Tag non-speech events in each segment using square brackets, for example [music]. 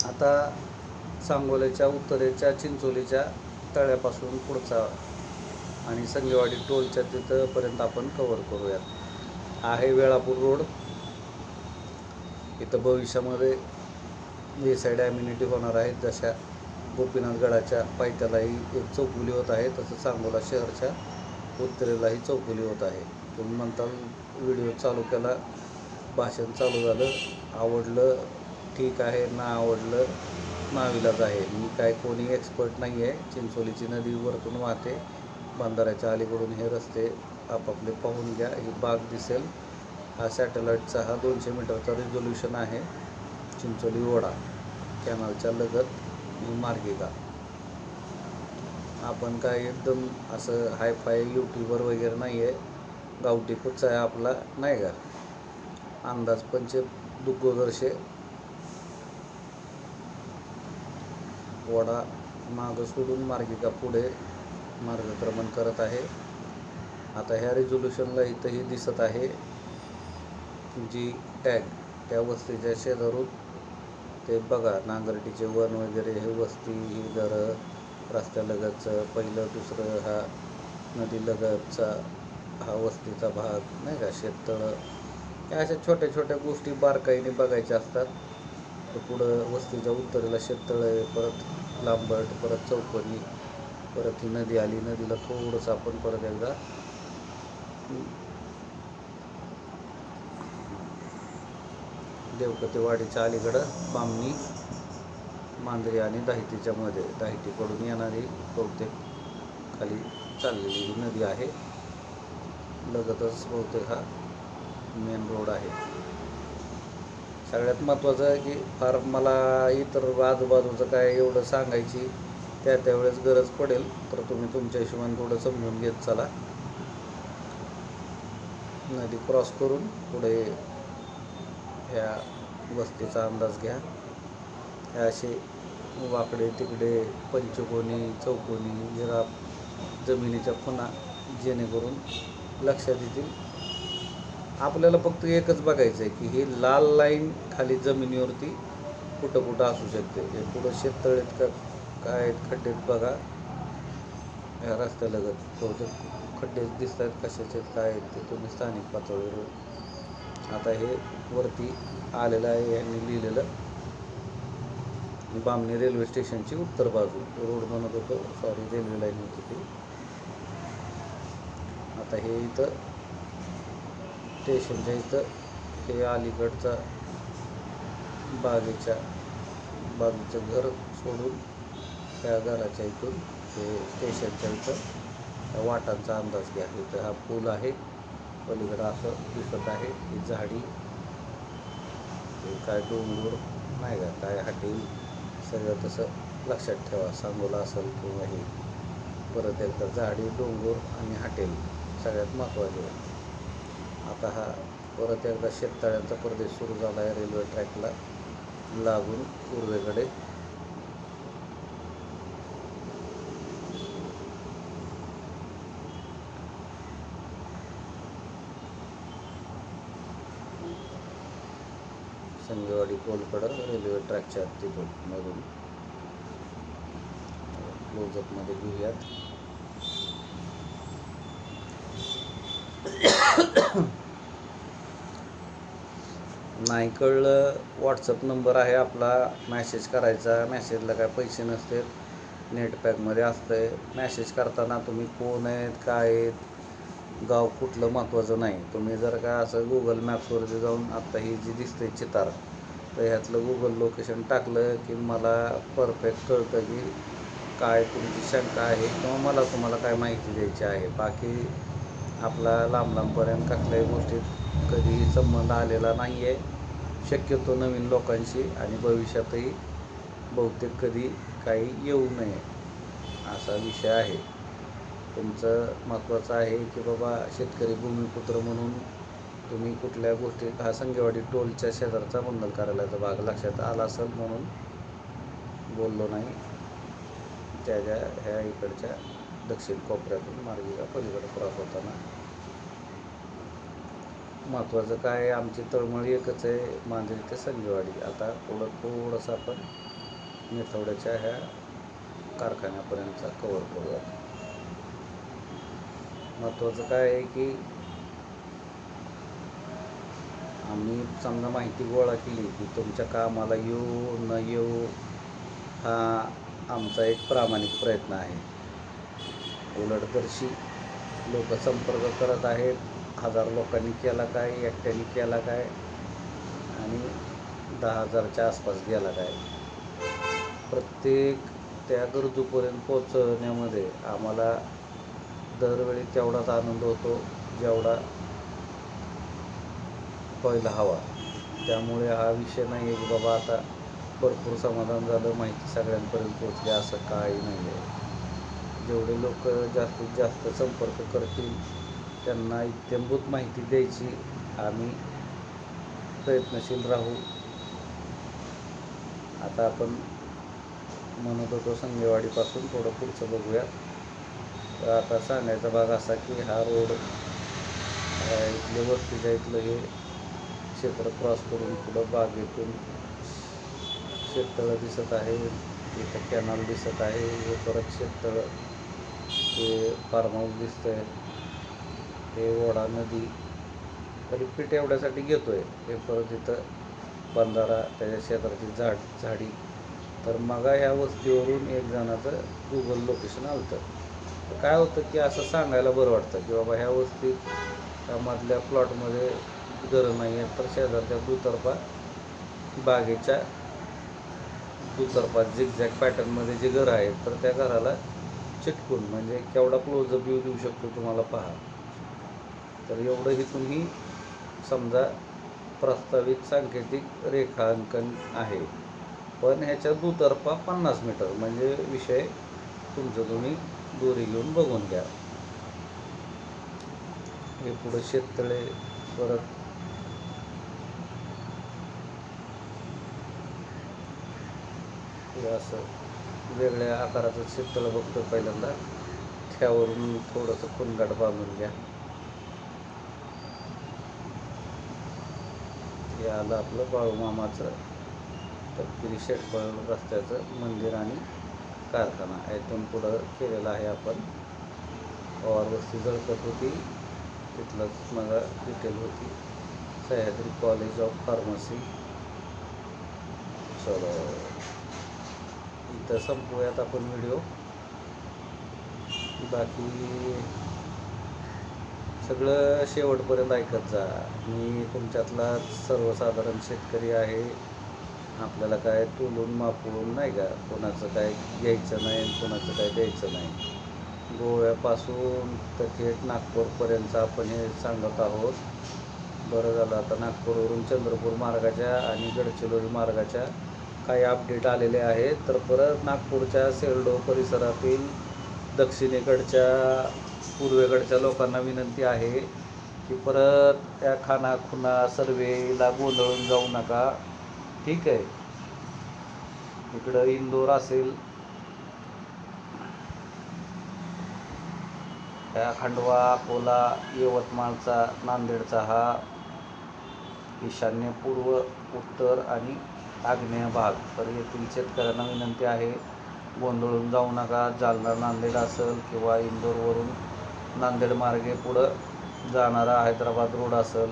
आता सांगोल्याच्या उत्तरेच्या चिंचोलीच्या तळ्यापासून पुढचा आणि संगेवाडी टोलच्या तिथंपर्यंत आपण कवर करूयात. आहे वेळापूर रोड. इथं भविष्यामध्ये हे साईड ॲम्युनिटी होणार आहेत जशा गोपीनाथगडाच्या पायथ्यालाही एक चौकुली होत आहे तसं सांगोला शहरच्या उत्तरेलाही चौकुली होत आहे. तुम्ही म्हणता व्हिडिओ चालू केला भाषण चालू झालं आवडलं ठीक आहे ना आवडलं नाविलाज आहे. मी काय कोणी एक्सपर्ट नाही आहे चिंचोलीची नदी वरतून वाहते बंधाऱ्याच्या अलीकडून हे रस्ते आपापले पाहून घ्या ही बाग दिसेल. हा सॅटेलाईटचा हा दोनशे मीटरचा रिझोल्युशन आहे. चिंचोली ओढा कॅनलच्या लगत ही मार्गिका आपण काय एकदम असं हायफाय यूट्यूबर वगैरे नाही आहे गावठी कुच्चा आहे आपला नाही का? अंदाज पंचे दुग्गोदर्शे वडा मागं सोडून मार्गिका पुढे मार्गक्रमण करत आहे. आता ह्या रेझोल्युशनला इथंही दिसत आहे जी टॅग त्या वस्तीच्या शेजारून. ते बघा नांगरटीचे वन वगैरे हे वस्ती ही घरं रस्त्यालगतचं पहिलं दुसरं हा नदीलगतचा हा वस्तीचा भाग नाही का शेततळं. या अशा छोट्या छोट्या गोष्टी बारकाईने बघायच्या असतात. तर पुढं वस्तीच्या उत्तरेला शेततळं आहे परत लांबट परत चौकोनी परत ही नदी आली. नदीला थोडंसं आपण परत एकदा देवकतेवाडीच्या अलीकडं बामणी मांजरी आणि दाहितीच्या मध्ये. दाहितीकडून येणारी बहुतेक खाली चाललेली ही नदी आहे. लगतच बहुतेक हा मेन रोड आहे. सगळ्यात महत्त्वाचं आहे की फार मला इतर आजूबाजूचं काय एवढं सांगायची त्या त्यावेळेस गरज पडेल तर तुम्ही तुमच्या हिशोबाने थोडं समजून घेत चला. नदी क्रॉस करून पुढे ह्या वस्तीचा अंदाज घ्या. ह्या असे वाकडे तिकडे पंचकोनी चौकोनी जरा जमिनीच्या खुणा जेणेकरून लक्षात येतील आपल्याला फक्त एकच बघायचं आहे की ही लाल लाईन खाली जमिनीवरती कुठं कुठं असू शकते. हे पुढं आहेत का काय आहेत खड्डेत बघा. ह्या रस्त्यालगत बहुतेक खड्डे दिसत आहेत कशाचे आहेत, काय आहेत ते तुम्ही स्थानिक पातळीवर आता हे वरती आलेलं आहे यांनी लिहिलेलं. बामणी रेल्वे स्टेशनची उत्तर बाजू. रोड म्हणत होतो सॉरी रेल्वे लाईन होती ती. आता हे इथं स्टेशनच्या इथं हे अलीकडचा बागेच्या बाजूचं घर सोडून त्या घराच्या इथून हे स्टेशनच्या इथं वाटांचा अंदाज घ्या. इथं हा पूल आहे पलीकडं असं दिसत आहे ही झाडी काय डोंगर नाही का काय हॉटेल सगळं तसं लक्षात ठेवा. सांगोला असेल किंवा हे परत एकदा झाडी डोंगर आणि हॉटेल सगळ्यात महत्त्वाचे आहे. आता हा परत एकदा शेततळ्यांचा प्रदेश सुरू झाला आहे रेल्वे ट्रॅकला. लागून पूर्वेकडे संगेवाडी कोलकडं रेल्वे ट्रॅकच्या तिथून मधून. क्लोजअपमध्ये घेऊयात. [coughs] नाही कळलं. व्हॉट्सअप नंबर आहे आपला. मॅसेज करायचा. मॅसेजला काय पैसे नसते नेट पॅकमध्ये असतंय. मॅसेज करताना तुम्ही कोण आहेत काय आहेत? गाव कुठलं महत्त्वाचं नाही. तुम्ही जर का असं गुगल मॅप्सवरती जाऊन आत्ता ही जी दिसते चितार तर ह्यातलं गुगल लोकेशन टाकलं की मला परफेक्ट कळतं की काय तुमची शंका आहे किंवा मला तुम्हाला काय माहिती द्यायची आहे. बाकी आपला लांब लांबपर्यंत कसल्याही गोष्टीत कधीही संबंध आलेला नाही आहे शक्यतो नवीन लोकांशी आणि भविष्यातही बहुतेक कधी काही येऊ नये असा विषय आहे. तुमचं महत्त्वाचं आहे की बाबा शेतकरी भूमिपुत्र म्हणून तुम्ही कुठल्या गोष्टी हा संगेवाडी टोलच्या शेजारचा मंगल कार्यालयाचा भाग लक्षात आला असेल म्हणून बोललो नाही. त्याच्या ह्या इकडच्या दक्षिण कोपऱ्यातून मार्गिका पलीकडे क्रॉस होताना. महत्त्वाचं काय आहे, आमची तळमळ एकच आहे मांजरी ते संगेवाडी. आता पुढं थोडंसं आपण मेथवड्याच्या ह्या कारखान्यापर्यंतचा कवर करूयात. महत्त्वाचं काय आहे की आम्ही समजा माहिती गोळा केली की तुमच्या कामाला येऊ न येऊ हा आमचा एक प्रामाणिक प्रयत्न आहे. उलटदर्शी लोक संपर्क करत आहेत. हजार लोकांनी केला काय एकट्याने केला काय आणि दहा हजारच्या आसपास गेला काय. प्रत्येक त्या गरजूपर्यंत पोचवण्यामध्ये आम्हाला दरवेळी तेवढाच आनंद होतो जेवढा व्हायला हवा. त्यामुळे हा विषय नाही आहे की बाबा आता भरपूर समाधान झालं माहिती सगळ्यांपर्यंत पोचली असं काही नाही आहे जेवढे लोक जास्तीत जास्त संपर्क करतील त्यांना इत्यंभूत माहिती द्यायची. आम्ही प्रयत्नशील राहू. आता आपण म्हणत होतो संगेवाडीपासून थोडं पुढचं बघूया. तर आता सांगायचा भाग असा की हा रोड इथले वस्तीच्या इथलं हे क्षेत्र क्रॉस करून पुढं बागेतून शेततळं दिसत आहे. इथं कॅनल दिसत आहे. हे परत शेततळं ते फार्म हाऊस दिसतंय. हे ओढा नदी. रिपीट एवढ्यासाठी घेतोय. हे परत इथं बंधारा त्याच्या शेजारची झाड झाडी. तर मगा ह्या वस्तीवरून एक जणाचं गुगल लोकेशन आलं तर काय होतं की असं सांगायला बरं वाटतं की बाबा ह्या वस्तीत त्यामधल्या प्लॉटमध्ये घरं नाही आहेत तर शेजारच्या दुतर्फा बागेच्या दुतर्फा झिगझॅग पॅटर्नमध्ये जे घरं आहेत तर त्या घराला चिटकून म्हणजे केवढा क्लोजअप व्ह्यू देऊ शकतो तुम्हाला पहा. तर एवढं तुम्ही समजा प्रस्तावित सांकेतिक रेखांकन आहे. पण ह्याच्या दुतर्फा पन्नास मीटर म्हणजे विषय तुमचं तुम्ही दोरी घेऊन बघून घ्या. हे पुढं शेततळे परत हे असं. वेगळ्या आकाराचं शेततळं बघतो पहिल्यांदा. त्यावरून थोडंसं कुनगाट बांधून घ्या. हे आलं आपलं बाळूमामाचं तपकिरी शेटबळ रस्त्याचं मंदिर आणि कारखाना इथून पुढं केलेलं आहे आपण. पवार वस्ती होती. तिथलंच मला डिटेल होती. सह्याद्री कॉलेज ऑफ फार्मसी चलो. इथं संपूयात आपण व्हिडिओ बाकी सगळं शेवटपर्यंत ऐकत जा. मी तुमच्यातला सर्वसाधारण शेतकरी आहे. आपल्याला काय तोलून मापून नाही का? कोणाचं काय घ्यायचं नाही आणि कोणाचं काय द्यायचं नाही. गोव्यापासून तर थेट नागपूरपर्यंत आपण हे सांगत आहोत. बरं झालं. आता नागपूरवरून चंद्रपूर मार्गाच्या आणि गडचिरोली मार्गाच्या काही अपडेट आलेले आहेत तर परत नागपूरच्या सेल्डो परिसरातील दक्षिणेकडच्या पूर्वेकडच्या लोकांना विनंती आहे की परत त्या खाना खुना सर्वेला गोंधळून जाऊ नका. ठीक आहे. इकडं इंदोर असेल. त्या खंडवा अकोला यवतमाळचा नांदेडचा हा ईशान्य पूर्व उत्तर आणि आग्नेय भाग. तर येथील शेतकऱ्यांना विनंती आहे गोंधळून जाऊ नका. जालना नांदेड असेल किंवा इंदोरवरून नांदेड मार्गे पुढं जाणारा हैदराबाद रोड असेल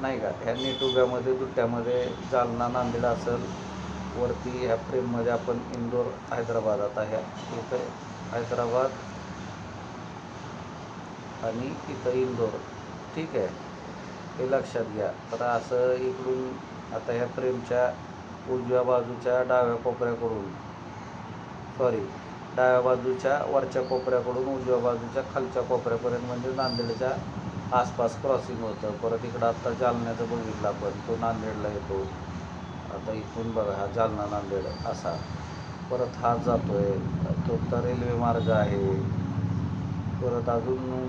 नाही का? ह्या नेटुब्यामध्ये दुट्ट्यामध्ये जालना नांदेड असेल वरती ह्या फ्रेममध्ये आपण इंदोर हैदराबाद आता ह्या इथं हैदराबाद आणि इथं इंदोर. ठीक आहे? हे लक्षात घ्या. तर असं इकडून आता ह्या फ्रेमच्या उजव्या बाजूच्या डाव्या कोपऱ्याकडून सॉरी डाव्या बाजूच्या वरच्या कोपऱ्याकडून उजव्या बाजूच्या खालच्या कोपऱ्यापर्यंत म्हणजे नांदेडच्या आसपास क्रॉसिंग होतं. परत इकडं आत्ता जालन्याचं बघितलं आपण तो नांदेडला येतो. आता इथून बघा हा जालना नांदेड असा. परत हा जातो आहे तो तर रेल्वे मार्ग आहे. परत अजून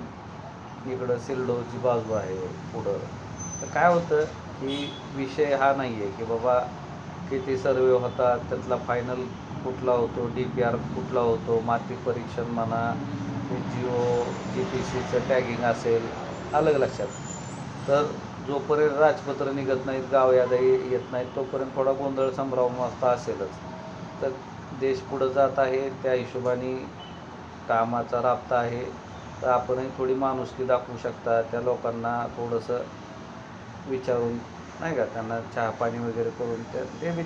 इकडं सिल्डोची बाजू आहे पुढं. तर काय होतं की विषय हा नाही आहे की बाबा किती सर्वे होतात त्यातला फायनल कुठला होतो डी पी आर कुठला होतो माती परीक्षण म्हणा जिओ जी पी सीचं टॅगिंग असेल अलग लक्षात. तर जोपर्यंत राजपत्र निघत नाहीत गाव याद्या येत नाहीत तोपर्यंत थोडा गोंधळ संभ्रम असता असेलच. तर देश पुढं जात आहे त्या हिशोबाने कामाचा राबता आहे. तर आपणही थोडी माणुसकी दाखवू शकता त्या लोकांना थोडंसं विचारून नाही का त्यांना चहा पाणी वगैरे करून त्या ते विचार